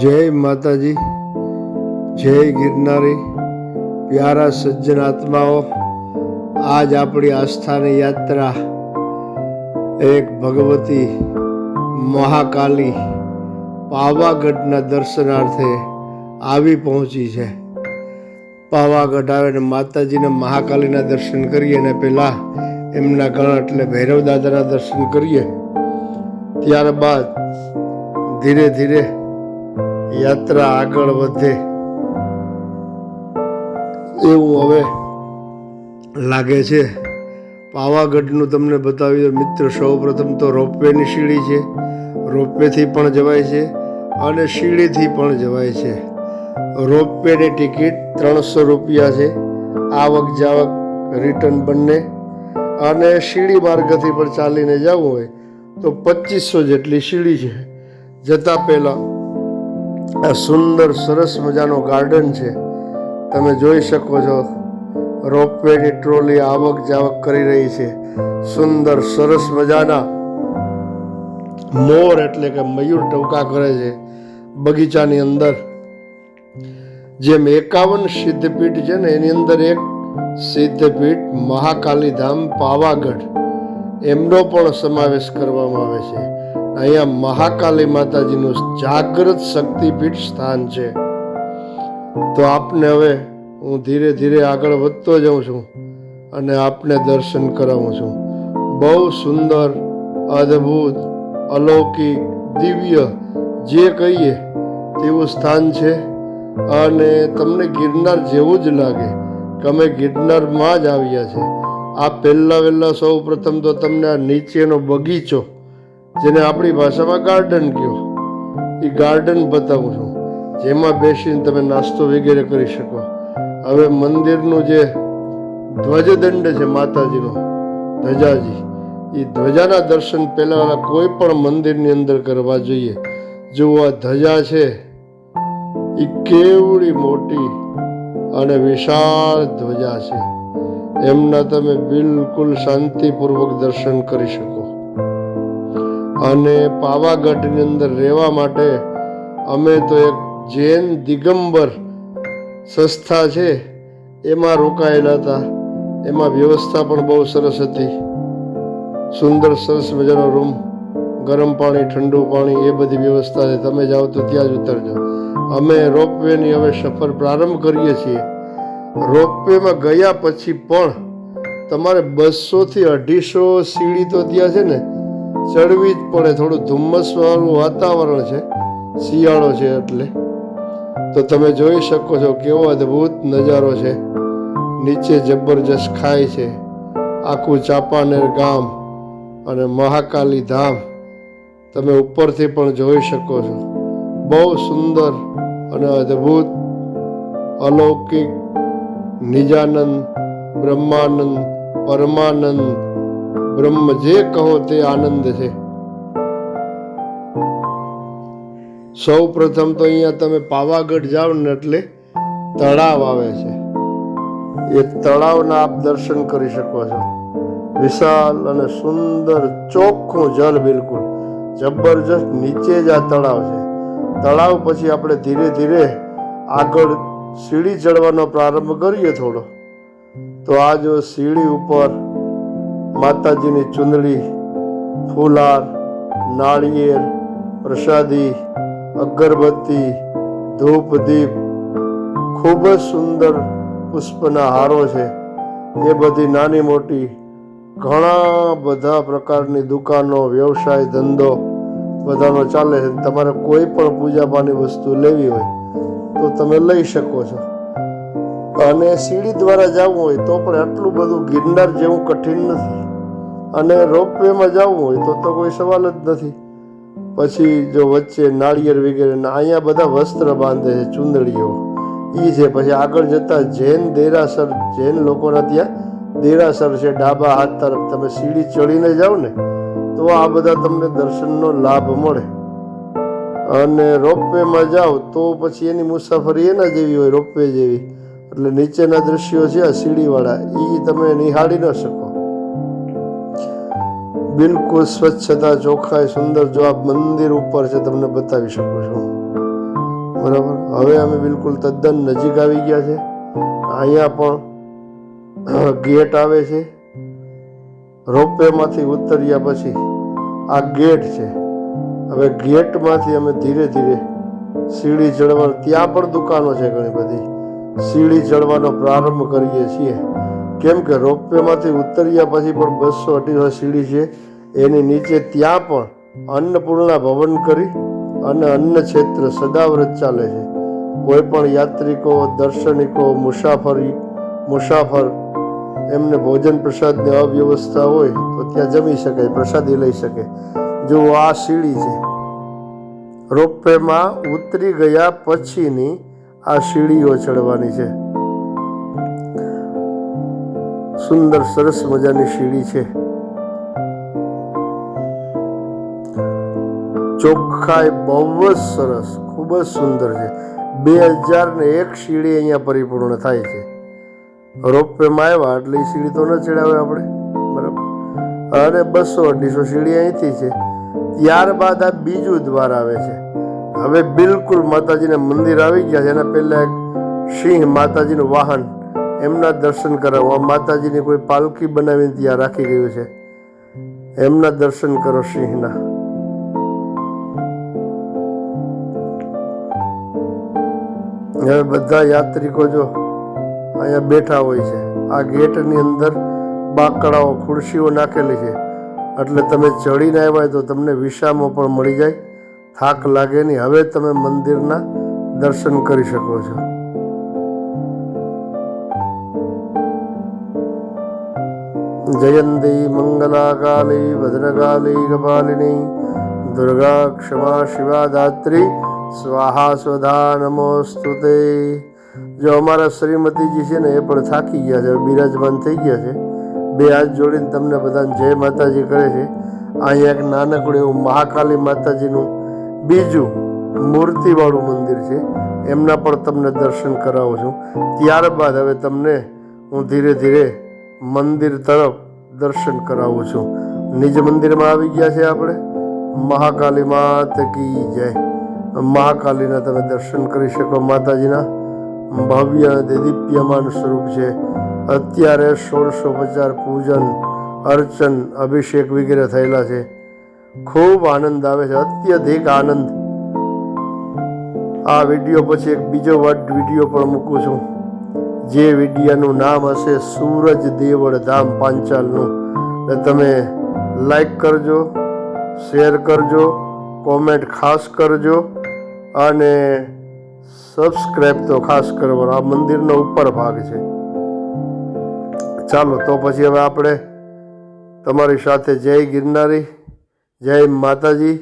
જય માતાજી, જય ગિરનારી. પ્યારા સજ્જન આત્માઓ, આજ આપણી આસ્થાની યાત્રા એક ભગવતી મહાકાલી પાવાગઢના દર્શનાર્થે આવી પહોંચી છે. પાવાગઢ આવે ને માતાજીના મહાકાલીના દર્શન કરીએ ને પહેલાં એમના ગણ એટલે ભૈરવ દાદાના દર્શન કરીએ. ત્યારબાદ ધીરે ધીરે યાત્રા આગળ વધે. એવું હવે લાગે છે. પાવાગઢનું તમને બતાવી મિત્ર સૌ પ્રથમ તો રોપવેની સીડી છે. રોપવેથી પણ જવાય છે અને સીડીથી પણ જવાય છે. રોપવેની ટિકિટ ત્રણસો રૂપિયા છે. આવક જાવક રિટર્ન બંને. અને સીડી માર્ગથી પણ ચાલીને જવું હોય તો પચીસો જેટલી સીડી છે. જતાં પહેલાં આ સુંદર, સરસ મજાનો ગાર્ડન છે. તમે જોઈ શકો છો, રોપવેની ટ્રોલી આવક જાવક કરી રહી છે. સુંદર, સરસ મજાના મોર એટલે કે મયુર ટવકા કરે છે બગીચાની અંદર. જેમ એકાવન સિદ્ધપીઠ છે ને, એની અંદર એક સિદ્ધપીઠ મહાકાલી ધામ પાવાગઢ. એમનો પણ સમાવેશ કરવામાં આવે છે. અહીંયા મહાકાલી માતાજીનું જાગૃત શક્તિપીઠ સ્થાન છે. તો આપને હવે હું ધીરે ધીરે આગળ વધતો જાઉં છું અને આપને દર્શન કરાવું છું. બહુ સુંદર, અદ્ભુત, અલૌકિક, દિવ્ય જે કહીએ તેવું સ્થાન છે અને તમને ગિરનાર જેવું જ લાગે કે અમે ગિરનારમાં જ આવ્યા છે. આ પહેલાં વહેલાં સૌ પ્રથમ તો તમને આ નીચેનો બગીચો જેને આપણી ભાષામાં ગાર્ડન કહો. એ ગાર્ડન બતાવું છું. જેમાં બેસીને તમે નાસ્તો વગેરે કરી શકો. હવે મંદિરનું જે ધ્વજદંડ છે માતાજીનો, ધજાજી, એ ધ્વજાના દર્શન પહેલાંના કોઈ પણ મંદિરની અંદર કરવા જોઈએ. જો આ ધજા છે, એ કેવડી મોટી અને વિશાળ ધ્વજા છે. એમના તમે બિલકુલ શાંતિપૂર્વક દર્શન કરી શકો. અને પાવાગઢની અંદર રહેવા માટે અમે તો એક જૈન દિગંબર સંસ્થા છે, એમાં રોકાયેલા હતા. એમાં વ્યવસ્થા પણ બહુ સરસ હતી. સુંદર સરસ મજાનો રૂમ, ગરમ પાણી, ઠંડુ પાણી, એ બધી વ્યવસ્થા છે. તમે જાઓ તો ત્યાં જ ઉતરજો. અમે રોપવેની હવે સફર પ્રારંભ કરીએ છીએ. રોપવેમાં ગયા પછી પણ તમારે બસોથી અઢીસો સીડી તો ત્યાં છે ને ચડવી જ પડે. થોડું ધુમ્મસવાળું વાતાવરણ છે. શિયાળો છે એટલે. તો તમે જોઈ શકો છો કેવો અદ્ભુત નજારો છે. નીચે જબરજસ્ત ખાય છે. આખું ચાંપાનેર ગામ અને મહાકાલી ધામ તમે ઉપરથી પણ જોઈ શકો છો. બહુ સુંદર અને અદ્ભુત, અલૌકિક, નિજાનંદ, બ્રહ્માનંદ, પરમાનંદ બ્રહ્મ જે કહો તે આનંદ છે. સૌ પ્રથમ તો અહીંયા તમે પાવાગઢ જાઓ ને એટલે તળાવ આવે છે. એ તળાવના આપ દર્શન કરી શકો છો. વિશાલ અને સુંદર ચોખ્ખું જળ બિલકુલ. જબરજસ્ત નીચે જ આ તળાવ છે. તળાવ પછી આપણે ધીરે ધીરે આગળ સીડી ચડવાનો પ્રારંભ કરીએ થોડો. તો આ જો સીડી ઉપર માતાજીની ચુંદડી ફૂલાર નાળિયેર, પ્રસાદી, અગરબત્તી, ધૂપ, દીપ, ખૂબ જ સુંદર પુષ્પના હારો છે. એ બધી નાની મોટી ઘણા બધા પ્રકારની દુકાનો, વ્યવસાય, ધંધો બધાનો ચાલે છે. તમારે કોઈ પણ પૂજાપાની વસ્તુ લેવી હોય તો તમે લઈ શકો છો. અને સીડી દ્વારા જવું હોય તો પણ આટલું બધું ગિરનાર જેવું કઠિન નથી. અને રોપવેમાં જવું હોય તો તો કોઈ સવાલ જ નથી. પછી જો વચ્ચે નાળિયેર વગેરે અહીંયા બધા વસ્ત્ર બાંધે છે, ચુંદડીઓ. એ છે, પછી આગળ જતા જૈન દેરાસર, જૈન લોકોના ત્યાં દેરાસર છે, ડાબા હાથ તરફ. તમે સીડી ચડીને જાઓ ને, તો આ બધા તમને દર્શનનો લાભ મળે. અને રોપવેમાં જાઓ તો પછી એની મુસાફરી એના જેવી હોય, રોપવે જેવી. એટલે નીચેના દ્રશ્યો છે આ સીડીવાળા. એ તમે નિહાળી ન શકો. બિલકુલ સ્વચ્છતા ચોખ્ખાઈ, સુંદર જો આ મંદિર ઉપર છે, તમને બતાવી શકું છું. બરાબર? હવે અમે બિલકુલ તદ્દન નજીક આવી ગયા છે. અહીંયા પણ ગેટ આવે છે. રોપવેમાંથી ઉતર્યા પછી આ ગેટ છે. હવે ગેટમાંથી અમે ધીરે ધીરે સીડી ચડવા ત્યાં પણ દુકાનો છે ઘણી બધી. સીડી ચડવાનો પ્રારંભ કરીએ છીએ. કેમ કે રોપવેમાંથી ઉતર્યા પછી પણ બસો અઢીસો સીડી છે. એની નીચે ત્યાં પણ અન્નપૂર્ણા ભવન કરી અને અન્ન ક્ષેત્ર સદાવ્રત ચાલે છે. કોઈ પણ યાત્રિકો, દર્શનિકો, મુસાફરી, મુસાફર એમને ભોજન પ્રસાદની અવ્યવસ્થા હોય તો ત્યાં જમી શકે, પ્રસાદી લઈ શકે. જો આ સીડી છે. રોપવેમાં ઉતરી ગયા પછીની આ સીડીઓ ચડવાની છે. સુંદર સરસ મજાની સીડી છે. ચોખ્ખાઈ બહુ જ સરસ, ખૂબ જ સુંદર છે. બે હજાર ને એક સીડી અહીંયા પરિપૂર્ણ થાય છે. રોપવેમાં આવ્યા એટલે એ સીડી તો ન ચડાવે આપણે, બરાબર? અને બસો અઢીસો સીડી અહીંથી છે. ત્યારબાદ આ બીજું દ્વાર આવે છે. હવે બિલકુલ માતાજીના મંદિર આવી ગયા છે. એના પહેલાં એક સિંહ માતાજીનું વાહન એમના દર્શન કરાવો. આ માતાજીની કોઈ પાલકી બનાવીને ત્યાં રાખી ગયું છે. એમના દર્શન કરો સિંહના. હવે બધા યાત્રિકો જો અહીંયા બેઠા હોય છે. આ ગેટની અંદર બાકડાઓ, ખુરશીઓ નાખેલી છે. એટલે તમે ચડીને આવ્યા તો તમને વિશામો પણ મળી જાય. થાક લાગે નહીં. હવે તમે મંદિરના દર્શન કરી શકો છો. જયંતી મંગલાકાલી ભદ્રકાલી કપાલિની દુર્ગા ક્ષમા શિવા દાત્રી સ્વાહા સ્વધા નમોસ્તુતે જો અમારા શ્રીમતીજી છે ને એ પણ થાકી ગયા છે બિરાજમાન થઈ ગયા છે બે હાથ જોડીને તમને બધાને જય માતાજી કરે છે અહીંયા એક નાનકડું એવું મહાકાલી માતાજીનું બીજું મૂર્તિવાળું મંદિર છે એમના પણ તમને દર્શન કરાવું છું ત્યારબાદ હવે તમને હું ધીરે ધીરે મંદિર તરફ દર્શન કરાવું છું. નિજ મંદિરમાં આવી ગયા છે આપણે. મહાકાલી માત કી જય. મહાકાલીના તમે દર્શન કરી શકો માતાજીના. ભવ્ય અને દીપ્યમાન સ્વરૂપ છે. અત્યારે સોળસો પચાસ પૂજન, અર્ચન, અભિષેક વગેરે થયેલા છે. ખૂબ આનંદ આવે છે. અત્યધિક આનંદ. આ વીડિયો પછી એક બીજો વટ વીડિયો પણ મૂકું છું. જે વિડીયાનું નામ હશે સૂરજ દેવળ ધામ પાંચાલનું. એટલે તમે લાઈક કરજો શેર કરજો કોમેન્ટ ખાસ કરજો, અને સબસ્ક્રાઈબ તો ખાસ કરવાનો. આ મંદિરનો ઉપર ભાગ છે. ચાલો, તો પછી હવે આપણે તમારી સાથે જય ગિરનારી, જય માતાજી